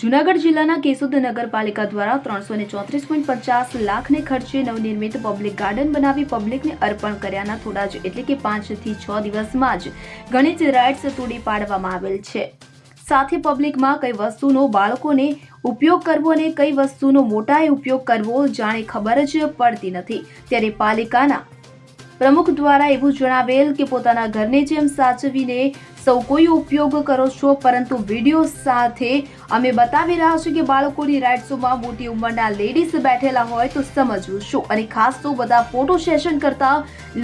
જુનાગઢ જિલ્લાના કેશોદ નગરપાલિકા દ્વારા ત્રણસો ને ચોત્રીસ પોઈન્ટ પચાસ લાખને ખર્ચે નવનિર્મિત પબ્લિક ગાર્ડન બનાવી પબ્લિકને અર્પણ કર્યાના થોડા જ એટલે કે પાંચથી છ દિવસમાં જ ઘણી જ રાઇડ્સ તોડી પાડવામાં આવેલ છે. સાથે પબ્લિકમાં કઈ વસ્તુનો બાળકોને ઉપયોગ કરવો અને કઈ વસ્તુનો મોટાએ ઉપયોગ કરવો જાણે ખબર જ પડતી નથી. ત્યારે પાલિકાના પ્રમુખ દ્વારા એવું જણાવેલ કે પોતાના ઘરને જેમ સાચવીને સૌ કોઈ ઉપયોગ કરો છો, પરંતુ વીડિયો સાથે અમે બતાવી રહ્યા છીએ કે બાળકોની રાઇડ્સોમાં મોટી ઉંમરના લેડીઝ બેઠેલા હોય તો સમજવું શું અને ખાસ તો બધા ફોટો સેશન કરતા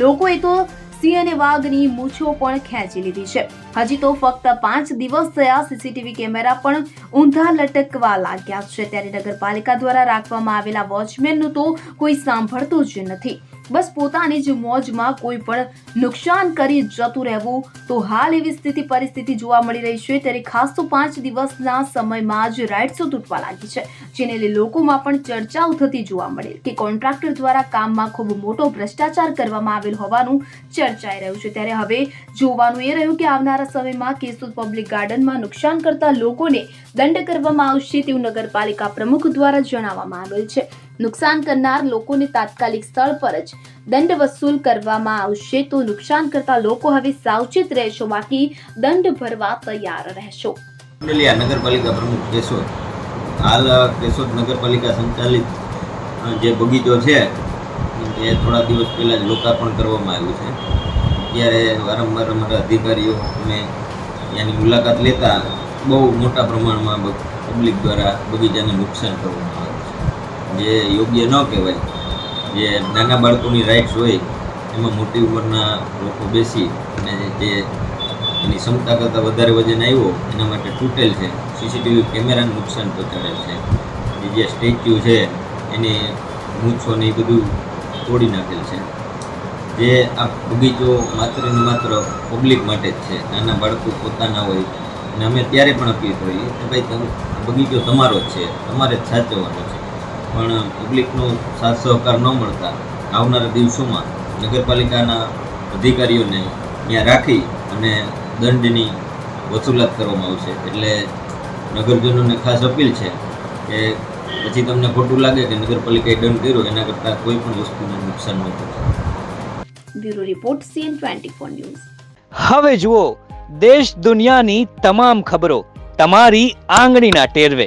લોકોએ તો સિંહ અને વાઘની મૂછો પણ ખેંચી લીધી છે. હજી તો ફક્ત પાંચ દિવસ થયા સીસીટીવી કેમેરા પણ ઊંધા લટકવા લાગ્યા છે. ત્યારે નગરપાલિકા દ્વારા રાખવામાં આવેલા વોચમેનનું તો કોઈ સાંભળતું જ નથી. બસ પોતાની જ મોજમાં કોઈ પણ નુકસાન કરી જતું રહેવું તો હાલ એવી સ્થિતિ પરિસ્થિતિ જોવા મળી રહી છે. ત્યારે ખાસ તો પાંચ દિવસના સમયમાં જ રાઇટ્સો તૂટવા લાગી છે, જેને લઈ લોકોમાં પણ ચર્ચાઓ થતી જોવા મળે કે કોન્ટ્રાક્ટર દ્વારા કામમાં ખૂબ મોટો ભ્રષ્ટાચાર કરવામાં આવેલ હોવાનું ચર્ચાઈ રહ્યું છે. ત્યારે હવે જોવાનું એ રહ્યું કે આવનારા સમયમાં કેશોદ પબ્લિક ગાર્ડનમાં નુકસાન કરતા લોકોને દંડ કરવામાં આવશે તેવું નગરપાલિકા પ્રમુખ દ્વારા જણાવવામાં આવેલ છે. નુકસાન કરનાર લોકોને તાત્કાલિક સ્થળ પર જ દંડ વસૂલ કરવામાં આવશે તો નુકસાન કરતા લોકો હવે સાવચેત રહેશો બાકી દંડ ભરવા તૈયાર રહેશો. નગરપાલિકા પ્રમુખ કેશોદ, હાલ કેશોદ નગરપાલિકા સંચાલિત જે બગીચો છે, એ થોડા દિવસ પહેલાં જ લોકાર્પણ કરવામાં આવ્યું છે. ત્યારે વારંવાર અમારા અધિકારીઓ અમે ત્યાંની મુલાકાત લેતા બહુ મોટા પ્રમાણમાં પબ્લિક દ્વારા બગીચાને નુકસાન કરવામાં જે યોગ્ય ન કહેવાય, જે નાના બાળકોની રાઇટ્સ હોય, એમાં મોટી ઉંમરના લોકો બેસી અને જે એની ક્ષમતા કરતાં વધારે વજન આવ્યો, એના માટે તૂટેલ છે. સીસીટીવી કેમેરાને નુકસાન પહોંચાડેલ છે. જે સ્ટેચ્યુ છે, એની મૂછોને એ બધું તોડી નાખેલ છે. જે આ બગીચો માત્ર ને માત્ર પબ્લિક માટે જ છે. નાના બાળકો પોતાના હોય. અને અમે ત્યારે પણ અપીલ કરીએ કે ભાઈ બગીચો તમારો જ છે. તમારે જ સાચવવાનો છે. પણ પબ્લિકનો સાથ સહકાર ન મળતા આવનારા દિવસોમાં નગરપાલિકાના અધિકારીઓને ત્યાં રાખી અને દંડની વસૂલાત કરવામાં આવશે. એટલે નગરજનોને ખાસ અપીલ છે કે પછી તમને ખોટું લાગે કે નગરપાલિકાએ દંડ કર્યો એના કરતાં કોઈ પણ વસ્તુને નુકસાન ન થતું bureau report CN twenty four news. હવે જુઓ દેશ દુનિયાની તમામ ખબરો તમારી આંગળીના ટેરવે.